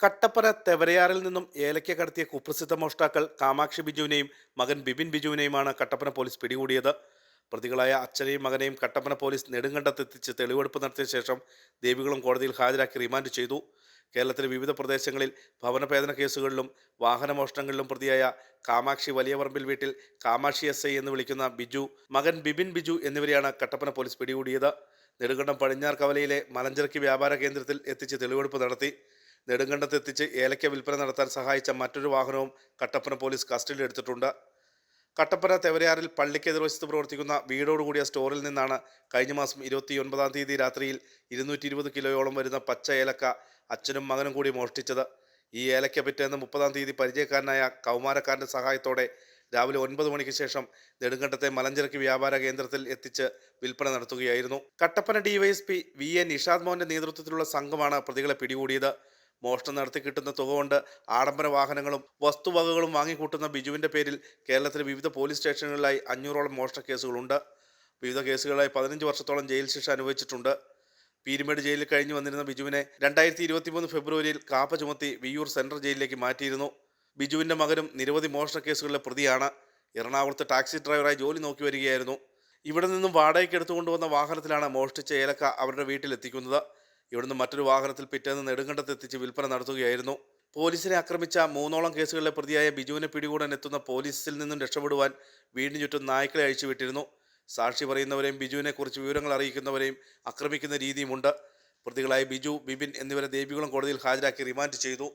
കട്ടപ്പന തെവരയാറിൽ നിന്നും ഏലയ്ക്ക കടത്തിയ കുപ്രസിദ്ധ മോഷ്ടാക്കൾ കാമാക്ഷി ബിജുവിനെയും മകൻ ബിബിൻ ബിജുവിനെയുമാണ് കട്ടപ്പന പോലീസ് പിടികൂടിയത്. പ്രതികളായ അച്ഛനെയും മകനെയും കട്ടപ്പന പോലീസ് നെടുങ്കണ്ടത്തെത്തിച്ച് തെളിവെടുപ്പ് നടത്തിയ ശേഷം ദേവികുളം കോടതിയിൽ ഹാജരാക്കി റിമാൻഡ് ചെയ്തു. കേരളത്തിലെ വിവിധ പ്രദേശങ്ങളിൽ ഭവനഭേദന കേസുകളിലും വാഹനമോഷണങ്ങളിലും പ്രതിയായ കാമാക്ഷി വലിയവറമ്പിൽ വീട്ടിൽ കാമാക്ഷി എസ് ഐ എന്ന് വിളിക്കുന്ന ബിജു മകൻ ബിബിൻ ബിജു എന്നിവരെയാണ് കട്ടപ്പന പോലീസ് പിടികൂടിയത്. നെടുങ്കണ്ടം പടിഞ്ഞാർ കവലയിലെ മലഞ്ചരക്ക് വ്യാപാര കേന്ദ്രത്തിൽ എത്തിച്ച് തെളിവെടുപ്പ് നടത്തി. നെടുങ്കണ്ടത്ത് എത്തിച്ച് ഏലക്ക വിൽപ്പന നടത്താൻ സഹായിച്ച മറ്റൊരു വാഹനവും കട്ടപ്പന പോലീസ് കസ്റ്റഡിയിൽ എടുത്തിട്ടുണ്ട്. കട്ടപ്പന തെവരയാറിൽ പള്ളിക്ക് എതിർവശത്ത് പ്രവർത്തിക്കുന്ന വീടോടുകൂടിയ സ്റ്റോറിൽ നിന്നാണ് കഴിഞ്ഞ മാസം ഇരുപത്തിയൊൻപതാം തീയതി രാത്രിയിൽ ഇരുന്നൂറ്റി ഇരുപത് കിലോയോളം വരുന്ന പച്ച ഏലക്ക അച്ഛനും മകനും കൂടി മോഷ്ടിച്ചത്. ഈ ഏലക്ക പിറ്റേന്ന് മുപ്പതാം തീയതി പരിചയക്കാരനായ കൗമാരക്കാരന്റെ സഹായത്തോടെ രാവിലെ ഒൻപത് മണിക്ക് ശേഷം നെടുങ്കണ്ടത്തെ മലഞ്ചരക്ക് വ്യാപാര കേന്ദ്രത്തിൽ എത്തിച്ച് വിൽപ്പന നടത്തുകയായിരുന്നു. Kattappana DYSP V A Nishad മോഹന്റെ നേതൃത്വത്തിലുള്ള സംഘമാണ് പ്രതികളെ പിടികൂടിയത്. മോഷണം നടത്തി കിട്ടുന്ന തുക കൊണ്ട് ആഡംബര വാഹനങ്ങളും വസ്തുവകകളും വാങ്ങിക്കൂട്ടുന്ന ബിജുവിന്റെ പേരിൽ കേരളത്തിലെ വിവിധ പോലീസ് സ്റ്റേഷനുകളിലായി അഞ്ഞൂറോളം മോഷണ കേസുകളുണ്ട്. വിവിധ കേസുകളായി പതിനഞ്ച് വർഷത്തോളം ജയിൽ ശിക്ഷ അനുഭവിച്ചിട്ടുണ്ട്. പീരുമേട് ജയിലിൽ കഴിഞ്ഞു വന്നിരുന്ന ബിജുവിനെ രണ്ടായിരത്തി ഇരുപത്തിമൂന്ന് ഫെബ്രുവരിയിൽ കാപ്പ ചുമത്തി വിയ്യൂർ സെൻട്രൽ ജയിലിലേക്ക് മാറ്റിയിരുന്നു. ബിജുവിന്റെ മകനും നിരവധി മോഷണ കേസുകളിലെ പ്രതിയാണ്. എറണാകുളത്ത് ടാക്സി ഡ്രൈവറായി ജോലി നോക്കി വരികയായിരുന്നു. ഇവിടെ നിന്നും വാടകയ്ക്ക് എടുത്തുകൊണ്ടുവന്ന വാഹനത്തിലാണ് മോഷ്ടിച്ച ഏലക്ക അവരുടെ വീട്ടിലെത്തിക്കുന്നത്. ഇവിടുന്ന് മറ്റൊരു വാഹനത്തിൽ പിറ്റേന്ന് നെടുങ്കണ്ടത്ത് എത്തിച്ച് വിൽപ്പന നടത്തുകയായിരുന്നു. പോലീസിനെ ആക്രമിച്ച മൂന്നോളം കേസുകളിലെ പ്രതിയായ ബിജുവിനെ പിടികൂടാൻ എത്തുന്ന പോലീസിൽ നിന്നും രക്ഷപ്പെടുവാൻ വീടിന് ചുറ്റും നായ്ക്കളെ അഴിച്ചുവിട്ടിരുന്നു. സാക്ഷി പറയുന്നവരെയും ബിജുവിനെക്കുറിച്ച് വിവരങ്ങൾ അറിയിക്കുന്നവരെയും ആക്രമിക്കുന്ന രീതിയുമുണ്ട്. പ്രതികളായ ബിജു ബിബിൻ എന്നിവരെ ദേവികുളം കോടതിയിൽ ഹാജരാക്കി റിമാൻഡ് ചെയ്തു.